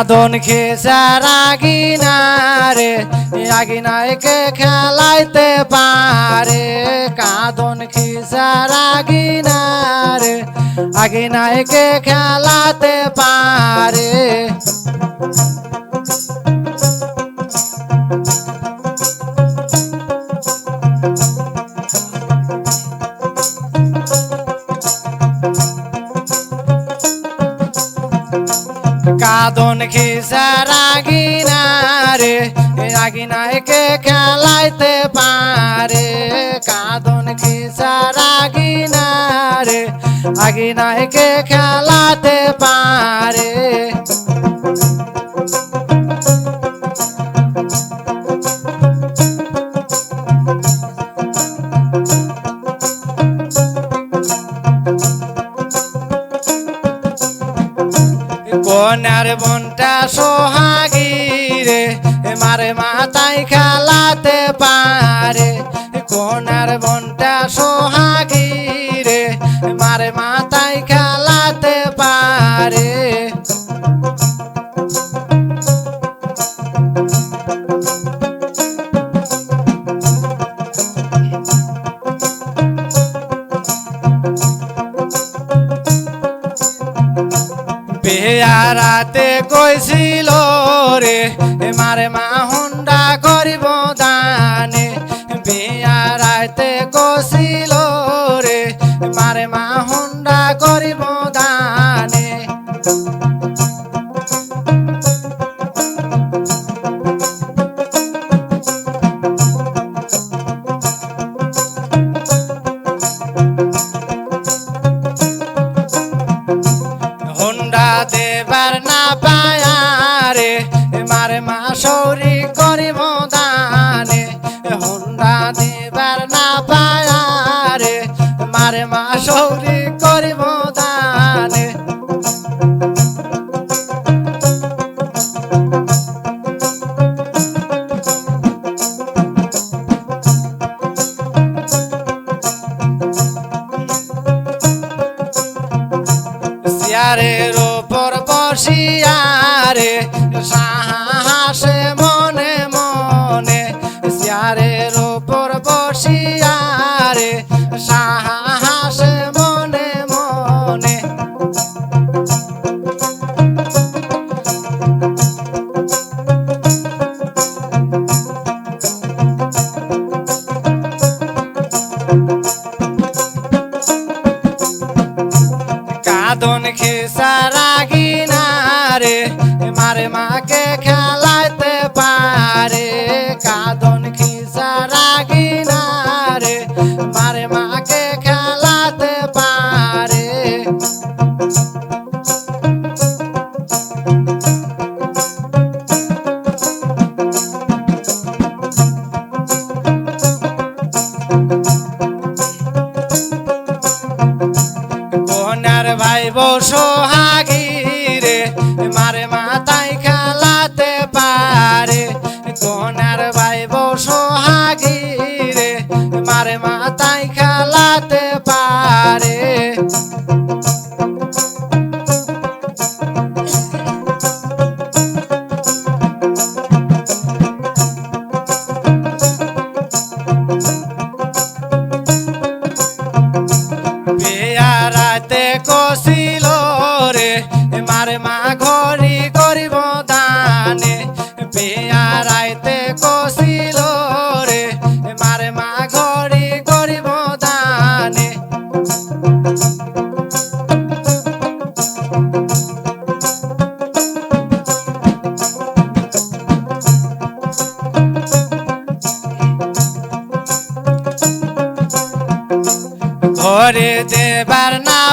কাদন খেসার আগিনারে আগিনাইকে খেলাইতে পারে? কাদন খেসার আগিনারে আগিনায়কে খেলাতে পারে? কাদন খিসার আগিনারে আগিনায়কে খেলাইতে পারে। কাদন খিসার আগিনারে আগিনায়কে খেলাতে পারে। কনার বনটা সোহাগিরে মারে মাথায় খেলাতে পারে। কন্যার বনটা বেয়ারাতে কইছিল রে মারে মা হুন্ডা করিব দানে। বেয়ারাতে কইছিল রে মারে মা হুন্ডা করিব কনার বসো বসহাগিরে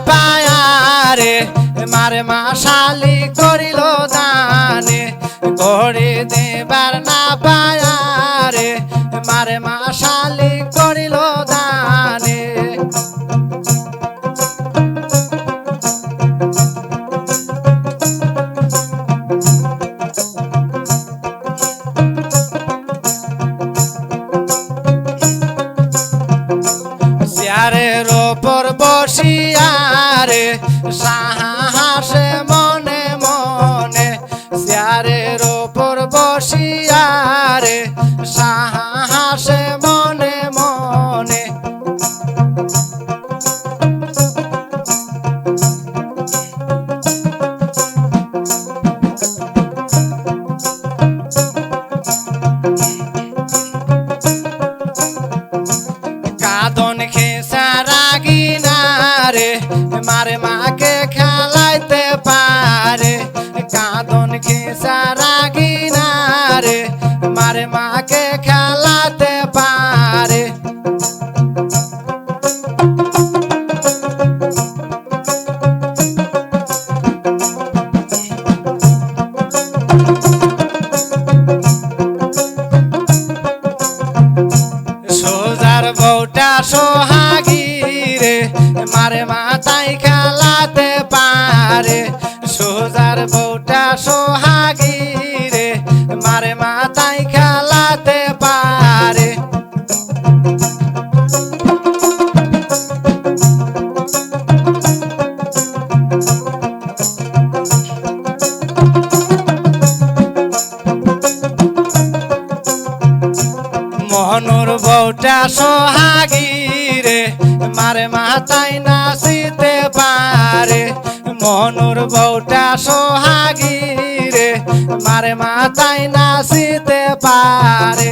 পায়ারে মার মা শালি করিল দানে করে দেবার না পায়ারে মার মা সোহাগিরে মারে মাথায় খেলাতে পারে। সোজার বউটা সো নাচিতে পারে। মনুর বউটা সোহাগিরে রে মারে মাথায় নাসিতে পারে।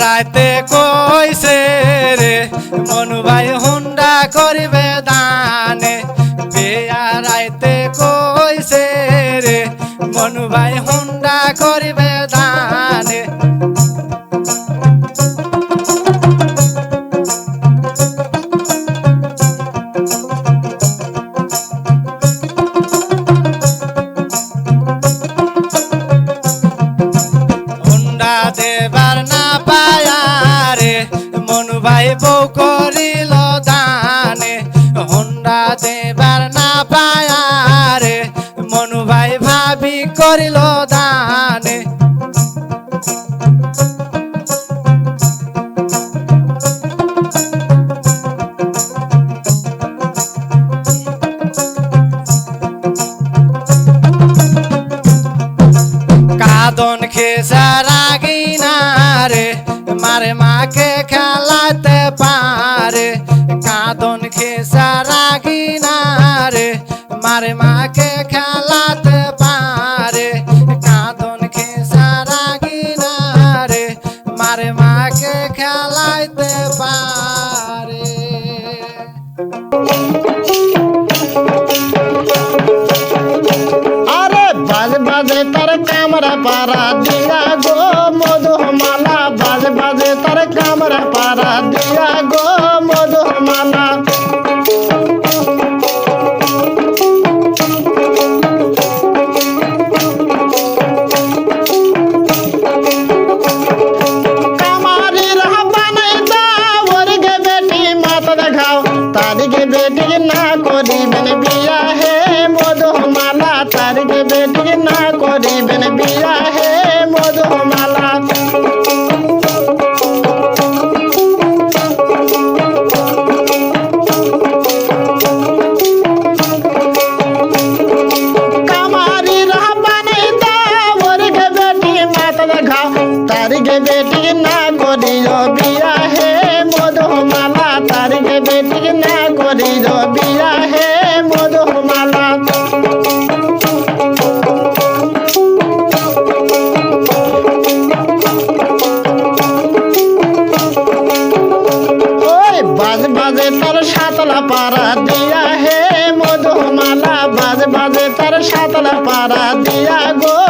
রাতে মন ভাই হুন্ডা করবে দান করিল দানে। কাদন খেসারা গিনারে মারে মাকে খেলাতে পারে। কাদন খেসারা গিনারে মারে মাকে খেলা তোমরা পারা দিলা দিয়া হে মধুমালা বাজে বাজে তার সাতলা পাড়া দিয়া গো।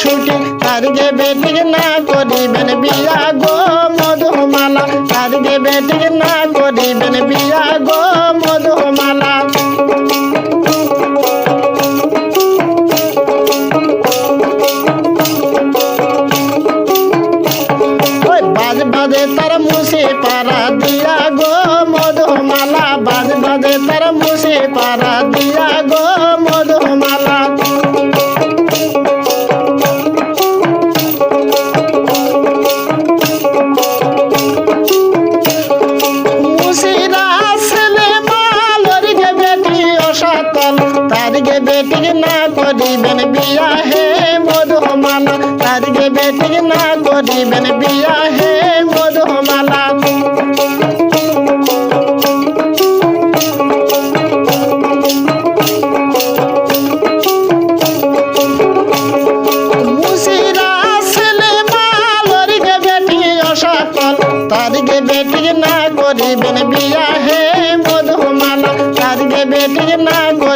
ছুটি তার যে বেটির না করিবেন বিয়া গো মধুমালা তার যে বেটির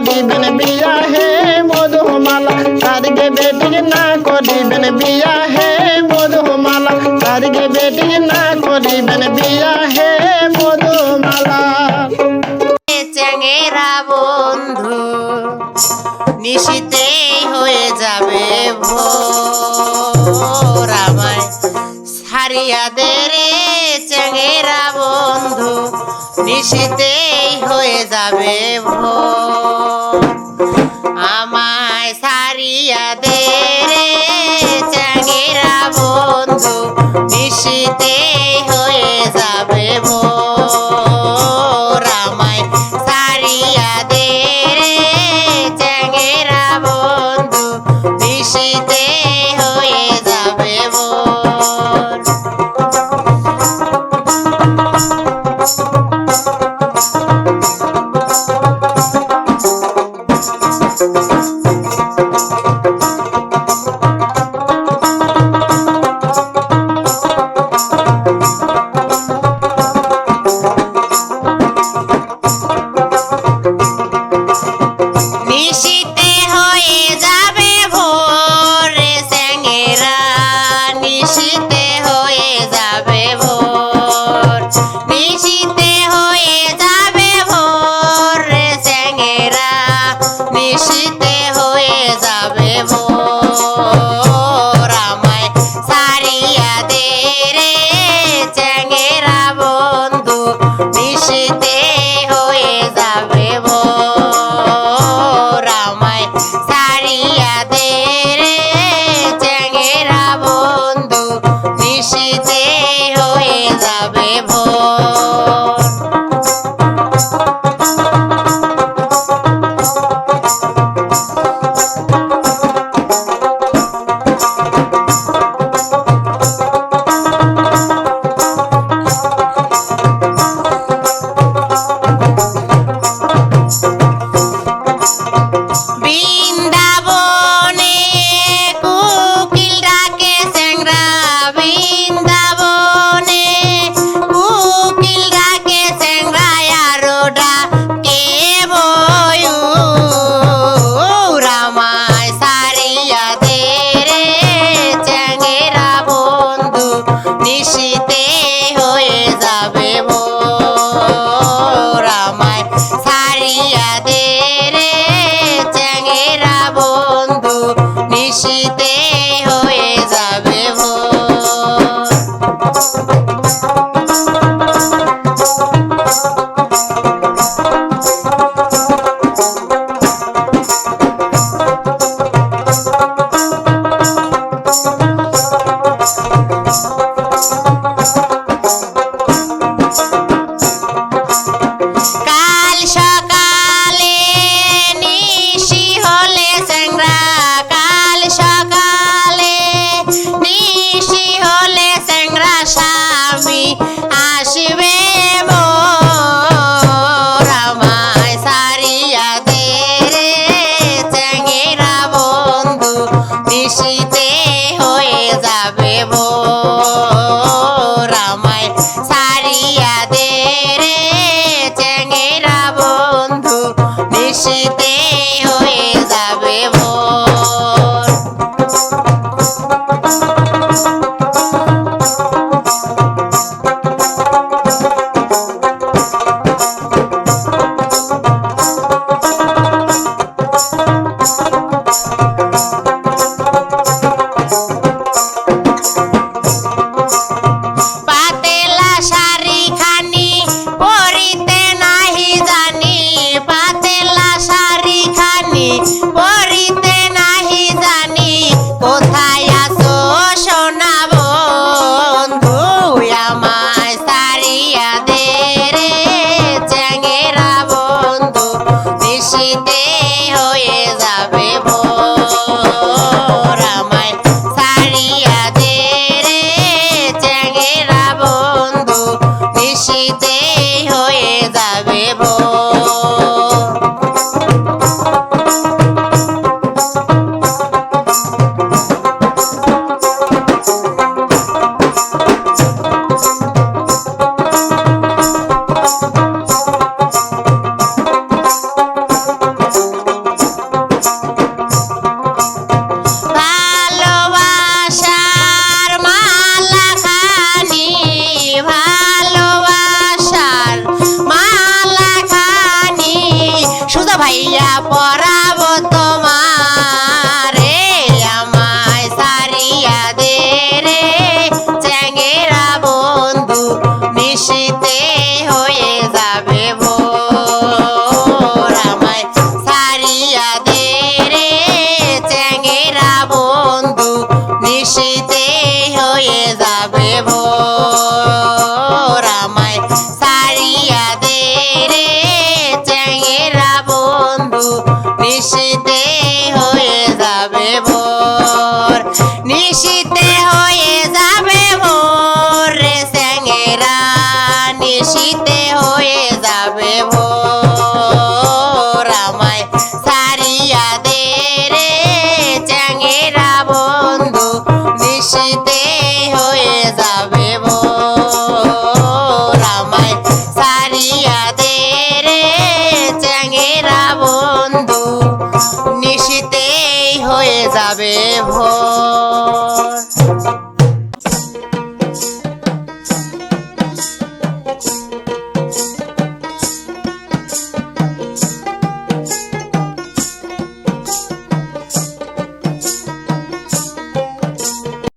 করিবেন বিয়া হে মধুমালা তারকে বেটিং না করিবেন বিয়া হে মধুমালা তারকে বেটিং না করিবেন বিয়া হে মধুমালা চেঙেরা বন্ধু, নিশিতেই হয়ে যাবে ভোর আমায়। ছাড়িয়া রে চেঙেরা বন্ধু, নিশিতেই হয়ে যাবে ভো বন্ধু মিশতে হয় আমায় সারিয়া দে রে চেঙ্গেরা বন্ধু নিশিতে